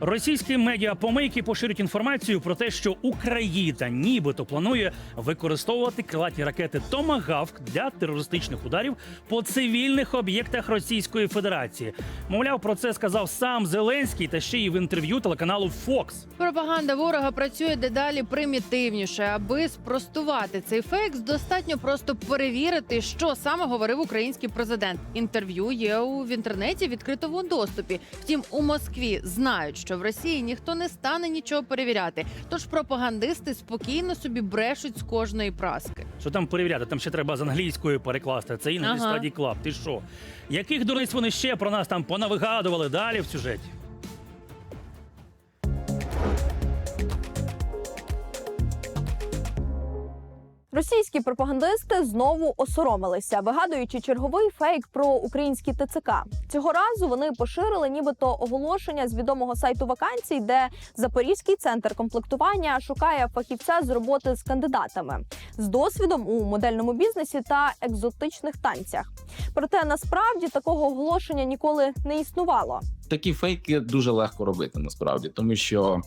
Російські медіапомийки поширюють інформацію про те, що Україна нібито планує використовувати крилаті ракети Томагавк для терористичних ударів по цивільних об'єктах Російської Федерації. Мовляв, про це сказав сам Зеленський та ще й в інтерв'ю телеканалу Fox. Пропаганда ворога працює дедалі примітивніше. Аби спростувати цей фейк, достатньо просто перевірити, що саме говорив український президент. Інтерв'ю є в інтернеті в відкритому доступі. Втім, у Москві знають, що в Росії ніхто не стане нічого перевіряти. Тож пропагандисти спокійно собі брешуть з кожної праски. Що там перевіряти? Там ще треба з англійської перекласти. Це іноді Ага. стадій клаб. Ти що? Яких дурниць вони ще про нас там понавигадували далі в сюжеті? Російські пропагандисти знову осоромилися, вигадуючи черговий фейк про українські ТЦК. Цього разу вони поширили нібито оголошення з відомого сайту вакансій, де Запорізький центр комплектування шукає фахівця з роботи з кандидатами з досвідом у модельному бізнесі та екзотичних танцях. Проте насправді такого оголошення ніколи не існувало. такі фейки дуже легко робити насправді, тому що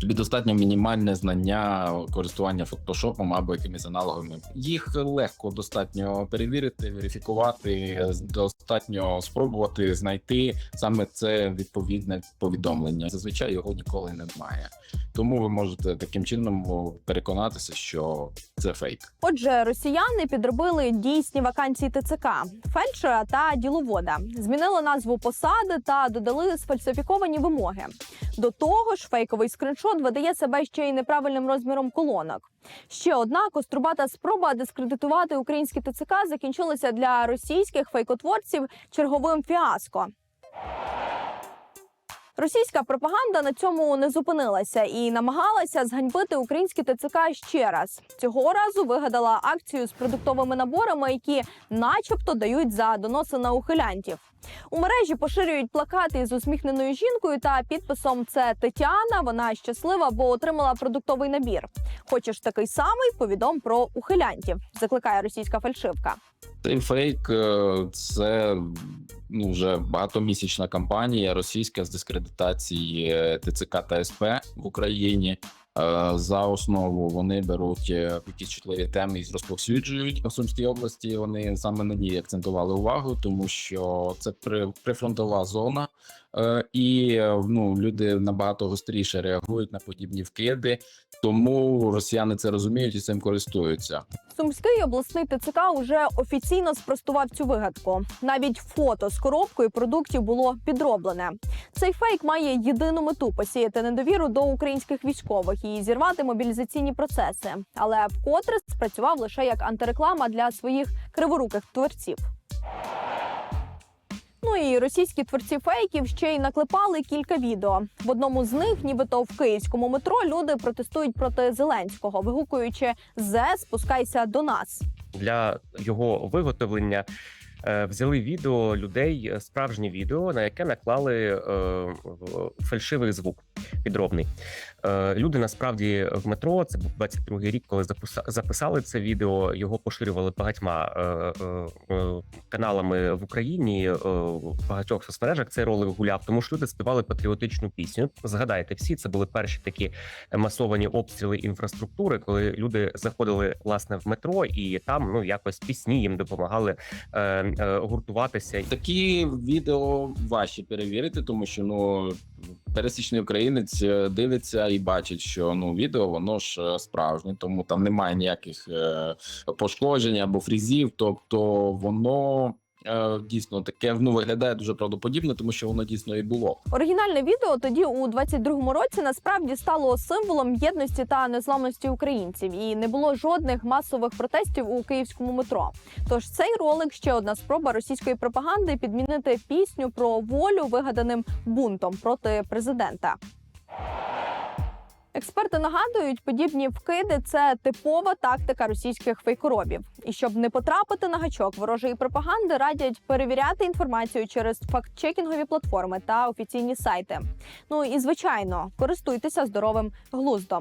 тобі достатньо мінімальне знання користування фотошопом або якимись аналогами. Їх легко достатньо перевірити, верифікувати, достатньо спробувати знайти саме це відповідне повідомлення. Зазвичай його ніколи немає. Тому ви можете таким чином переконатися, що це фейк. Отже, росіяни підробили дійсні вакансії ТЦК фельдшера та діловода, змінили назву посади та додали сфальсифіковані вимоги. До того ж, фейковий скриншот видає себе ще й неправильним розміром колонок. Ще одна кострубата спроба дискредитувати українські ТЦК закінчилася для російських фейкотворців черговим фіаско. Російська пропаганда на цьому не зупинилася і намагалася зганьбити українські ТЦК ще раз. Цього разу вигадала акцію з продуктовими наборами, які, начебто, дають за доноси на ухилянтів. У мережі поширюють плакати з усміхненою жінкою та підписом Це Тетяна. Вона щаслива, бо отримала продуктовий набір. Хочеш такий самий? Повідом про ухилянтів. Закликає російська фальшивка. Цей фейк е, це ну вже багатомісячна кампанія російська з дискредитації е, ТЦК та СП в Україні. Е, За основу вони беруть е, якісь чутливі теми і розповсюджують у Сумській області. Вони саме на ній акцентували увагу, тому що це при, прифронтова зона, е, і ну люди набагато гостріше реагують на подібні вкиди. Тому росіяни це розуміють і цим користуються. Сумський обласний ТЦК уже офіційно спростував цю вигадку. Навіть фото з коробкою продуктів було підроблене. Цей фейк має єдину мету посіяти недовіру до українських військових і зірвати мобілізаційні процеси, але вкотре спрацював лише як антиреклама для своїх криворуких творців. Ну і російські творці фейків ще й наклепали кілька відео. В одному з них, нібито в київському метро, люди протестують проти Зеленського, вигукуючи Зе, спускайся до нас. для його виготовлення взяли відео людей, е, справжнє відео, на яке наклали е, фальшивий звук підробний. Е, Люди насправді в метро, це був 22-й рік, коли записа- записали це відео. Його поширювали багатьма е, е, е, каналами в Україні, е, в багатьох соцмережах цей ролик гуляв, тому що люди співали патріотичну пісню. Згадайте всі, це були перші такі масовані обстріли інфраструктури, коли люди заходили власне в метро, і там ну якось пісні їм допомагали е, е, гуртуватися. Такі відео важче перевірити, тому що ну пересічний українець е, дивиться і бачить, що ну відео воно ж е, справжнє, тому там немає ніяких е, пошкоджень або фрізів. Тобто воно е, дійсно таке ну виглядає дуже правдоподібно, тому що воно дійсно і було. Оригінальне відео тоді у 22-му році насправді стало символом єдності та незламності українців, і не було жодних масових протестів у київському метро. Тож цей ролик ще одна спроба російської пропаганди підмінити пісню про волю вигаданим бунтом проти президента. Експерти нагадують, подібні вкиди це типова тактика російських фейкоробів. І щоб не потрапити на гачок ворожої пропаганди, радять перевіряти інформацію через фактчекінгові платформи та офіційні сайти. Ну і звичайно, користуйтеся здоровим глуздом.